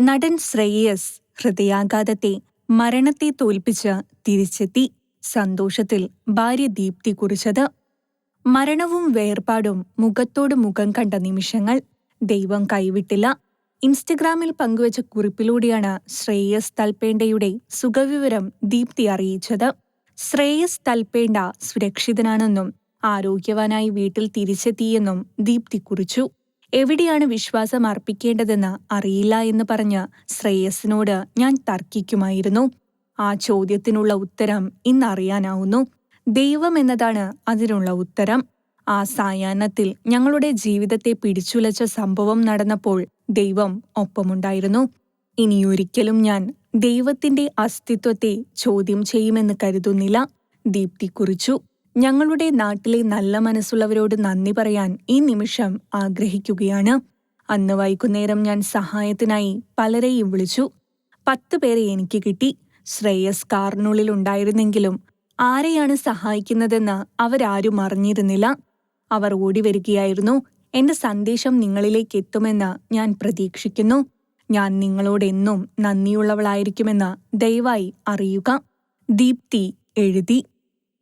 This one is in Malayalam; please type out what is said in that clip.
നടൻ ശ്രേയസ് ഹൃദയാഘാതത്തെ മരണത്തെ തോൽപ്പിച്ച് തിരിച്ചെത്തി. സന്തോഷത്തിൽ ഭാര്യ ദീപ്തി കുറിച്ചത്. മരണവും വേർപാടും മുഖത്തോട് മുഖം കണ്ട നിമിഷങ്ങൾ ദൈവം കൈവിട്ടില്ല. ഇൻസ്റ്റഗ്രാമിൽ പങ്കുവച്ച കുറിപ്പിലൂടെയാണ് ശ്രേയസ് തൽപേണ്ടയുടെ സുഖവിവരം ദീപ്തി അറിയിച്ചത്. ശ്രേയസ് തൽപേണ്ട സുരക്ഷിതനാണെന്നും ആരോഗ്യവാനായി വീട്ടിൽ തിരിച്ചെത്തിയെന്നും ദീപ്തി കുറിച്ചു. എവിടെയാണ് വിശ്വാസം അർപ്പിക്കേണ്ടതെന്ന് അറിയില്ല എന്ന് പറഞ്ഞ് ശ്രേയസിനോട് ഞാൻ തർക്കിക്കുമായിരുന്നു. ആ ചോദ്യത്തിനുള്ള ഉത്തരം ഇന്നറിയാനാവുന്നു. ദൈവം എന്നതാണ് അതിനുള്ള ഉത്തരം. ആ സായാഹ്നത്തിൽ ഞങ്ങളുടെ ജീവിതത്തെ പിടിച്ചുലച്ച സംഭവം നടന്നപ്പോൾ ദൈവം ഒപ്പമുണ്ടായിരുന്നു. ഇനിയൊരിക്കലും ഞാൻ ദൈവത്തിന്റെ അസ്തിത്വത്തെ ചോദ്യം ചെയ്യുമെന്ന് കരുതുന്നില്ല. ദീപ്തി കുറിച്ചു ഞങ്ങളുടെ നാട്ടിലെ നല്ല മനസ്സുള്ളവരോട് നന്ദി പറയാൻ ഈ നിമിഷം ആഗ്രഹിക്കുകയാണ്. അന്ന് വൈകുന്നേരം ഞാൻ സഹായത്തിനായി പലരെയും വിളിച്ചു. പത്ത് പേരെ എനിക്ക് കിട്ടി. ശ്രേയസ് കാറിനുള്ളിൽ ഉണ്ടായിരുന്നെങ്കിലും ആരെയാണ് സഹായിക്കുന്നതെന്ന് അവരാരും അറിഞ്ഞിരുന്നില്ല. അവർ ഓടിവരികയായിരുന്നു എന്റെ സന്ദേശം നിങ്ങളിലേക്ക് എത്തുമെന്ന് ഞാൻ പ്രതീക്ഷിക്കുന്നു. ഞാൻ നിങ്ങളോടെന്നും നന്ദിയുള്ളവളായിരിക്കുമെന്ന് ദയവായി അറിയുക. ദീപ്തി എഴുതി.